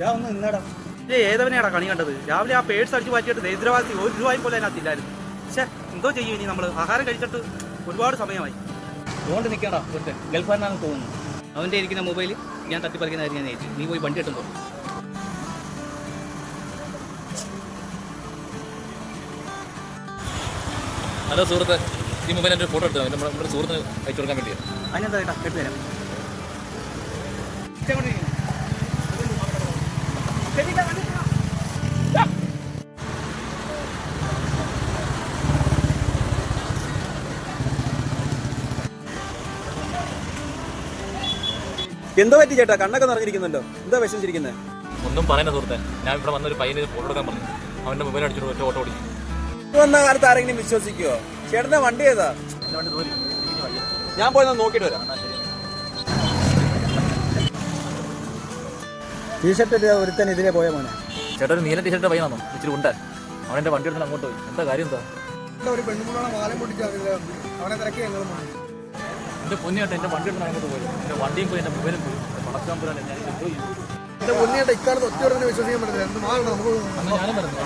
ഞാൻ ഒന്ന് നിന്നടാ. ഏ ഏതവനെയാടാ കണി കണ്ടത്? രാവിലെ ആ പേഴ്സ് അടിച്ചു മാറ്റിയിട്ട് ദരിദ്രവാസി ഒരു രൂപയും പോലെ അതിനകത്തില്ലായിരുന്നു പക്ഷേ എന്തോ ചെയ്യും ഇനി നമ്മൾ ആഹാരം കഴിച്ചിട്ട് ഒരുപാട് സമയമായി. അതുകൊണ്ട് നിൽക്കടാ ഒരുത്തൻ ഗൾഫാരനാണെന്ന് തോന്നുന്നു. അവന്റെ ഇരിക്കുന്ന മൊബൈൽ ഞാൻ തട്ടിപ്പറിക്കുന്ന കാര്യം ഞാൻ ഏറ്റ് നീ പോയി വണ്ടി ഇട്ടുണ്ടോ ഹലോ സുഹൃത്ത് ഈ മൊബൈൽ എന്റെ ഫോട്ടോ എടുത്തു നമ്മുടെ നമ്മുടെ സുഹൃത്തിന് അയച്ചു കൊടുക്കാൻ വേണ്ടിയാണ് അതിനെന്താ കേട്ടാ? കേട്ടു തരാം. എന്തോ പറ്റി ചേട്ടാ? കണ്ണൊക്കെ നിറഞ്ഞിരിക്കുന്നുണ്ടോ? എന്താ വിഷമിച്ചിരിക്കുന്നത് ഒന്നും പറയുന്ന സുഹൃത്തെ. ഞാൻ ഇവിടെ വന്നൊരു പയ്യന് ഫോട്ടോ എടുക്കാൻ പറഞ്ഞു. അവന്റെ മൊബൈൽ അടിച്ചിട്ട് ഒറ്റ ഓട്ടോ ഓടിച്ചു വന്ന കാലത്ത് ആരെങ്കിലും വിശ്വസിക്കുവോ? ചേട്ടന്റെ വണ്ടി ഏതാ? ഞാൻ പോയി നോക്കിട്ട് വരാം. ടീഷർട്ട് ഒരുത്തൻ ഇതിലെ പോയ മോനെ. ചേട്ടാ ഒരു നീല ടീഷർട്ട് പയ്യനാണോ ഇച്ചിരി ഉണ്ട്. അവൻ എന്റെ വണ്ടി എടുത്തിട്ട് അങ്ങോട്ട് പോയി. എന്താ കാര്യം എന്താ? ഒരു പെണ്ണുമ്പോഴാണ് മാലം പൊട്ടിച്ചറിയില്ല അവനെ തിരക്കി ഞങ്ങൾ എന്റെ പൊന്നിയായിട്ട് എന്റെ വണ്ടി എടുത്തിട്ട് അങ്ങോട്ട് പോയി. എന്റെ വണ്ടിയും പോയി എന്റെ മൊബൈലും പോയി. എന്റെ പടക്കാൻ പോരാൻ ഞാൻ എന്തോ എന്റെ എന്റെ മുന്നേറ്റ ഇക്കാലത്ത് ഒറ്റ വിശ്വസിക്കാൻ പറ്റില്ല എന്ത് മാറണം നമുക്ക്? ഞാനും പറഞ്ഞു